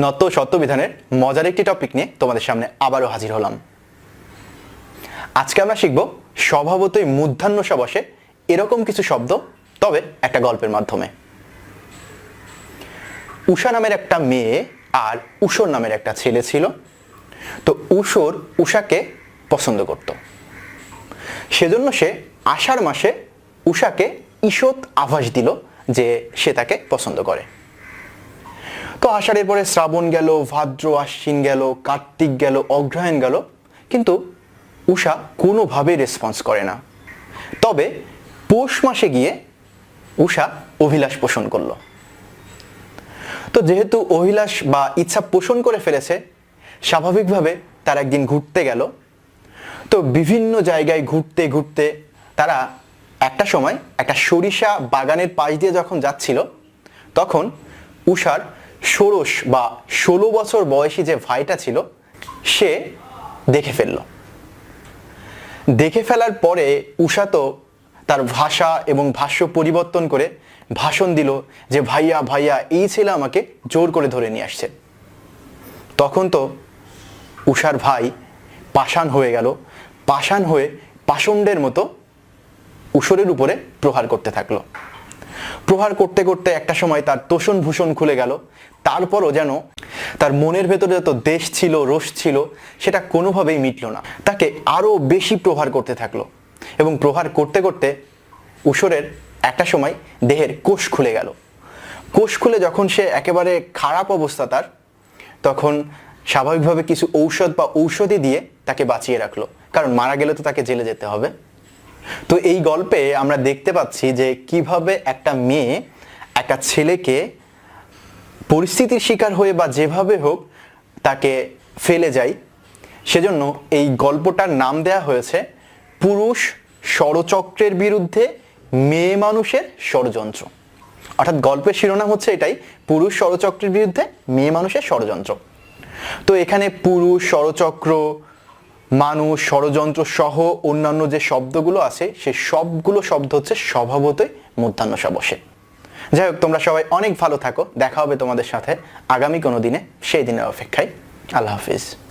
নত্য সত্যবিধানের মজার একটি টপিক নিয়ে তোমাদের সামনে আবারও হাজির হলাম। আজকে আমরা শিখব স্বভাবতই মূর্ধান্যসা বসে এরকম কিছু শব্দ, তবে একটা গল্পের মাধ্যমে। উষা নামের একটা মেয়ে আর উষর নামের একটা ছেলে ছিল। তো উষর উষাকে পছন্দ করত। সেজন্য সে আষাঢ় মাসে উষাকে ঈষৎ আভাস দিল যে সে তাকে পছন্দ করে। তো আষাঢ়ের পরে শ্রাবণ গেল, ভাদ্র আশ্বিন গেল, কার্তিক গেল, অগ্রহায়ণ গেল, কিন্তু উষা কোনোভাবে রেসপন্স করে না। তবে পৌষ মাসে গিয়ে উষা অভিলাষ পোষণ করল। তো যেহেতু অভিলাষ বা ইচ্ছা পোষণ করে ফেলেছে, স্বাভাবিকভাবে তারা একদিন ঘুরতে গেল। তো বিভিন্ন জায়গায় ঘুরতে ঘুরতে তারা একটা সময় একটা সরিষা বাগানের পাশ দিয়ে যখন যাচ্ছিল, তখন উষার ষোড়শ বা ষোলো বছর বয়সী যে ভাইটা ছিল, সে দেখে ফেলল। দেখে ফেলার পরে উষা তো তার ভাষা এবং ভাষ্য পরিবর্তন করে ভাষণ দিল যে, ভাইয়া ভাইয়া, এই ছেলে আমাকে জোর করে ধরে নিয়ে আসছে। তখন তো উষার ভাই পাষাণ হয়ে গেল। পাষাণ হয়ে পাষণ্ডের মতো উষরের উপরে প্রহার করতে থাকল। প্রহার করতে করতে একটা সময় তার তোষণ ভূষণ খুলে গেল। তারপরও যেন তার মনের ভেতরে যত দেশ ছিল, রোষ ছিল, সেটা কোনোভাবেই মিটল না। তাকে আরও বেশি প্রহার করতে থাকল এবং প্রহার করতে করতে উষরের একটা সময় দেহের কোষ খুলে গেল। কোষ খুলে যখন সে একেবারে খারাপ অবস্থা তার, তখন স্বাভাবিকভাবে কিছু ঔষধ বা ঔষধি দিয়ে তাকে বাঁচিয়ে রাখল। কারণ মারা গেলে তো তাকে জেলে যেতে হবে। তো এই গল্পে আমরা দেখতে পাচ্ছি যে কীভাবে একটা মেয়ে একটা ছেলেকে পরিস্থিতির শিকার হয়ে বা যেভাবে হোক তাকে ফেলে যায়। সেজন্য এই গল্পটার নাম দেয়া হয়েছে, পুরুষ ষড়চক্রের বিরুদ্ধে মেয়ে মানুষের ষড়যন্ত্র। অর্থাৎ গল্পের শিরোনাম হচ্ছে এটাই, পুরুষ ষড়চক্রের বিরুদ্ধে মেয়ে মানুষের ষড়যন্ত্র। তো এখানে পুরুষ ষড়চক্র মানুষ, ষড়যন্ত্র সহ অন্যান্য যে শব্দগুলো আছে, সে সবগুলো শব্দ হচ্ছে স্বভাবতই মধ্যাহ্ন সবসে। যাই হোক, তোমরা সবাই অনেক ভালো থাকো। দেখা হবে তোমাদের সাথে আগামী কোনো দিনে, সেই দিনের অপেক্ষায়। আল্লাহ হাফিজ।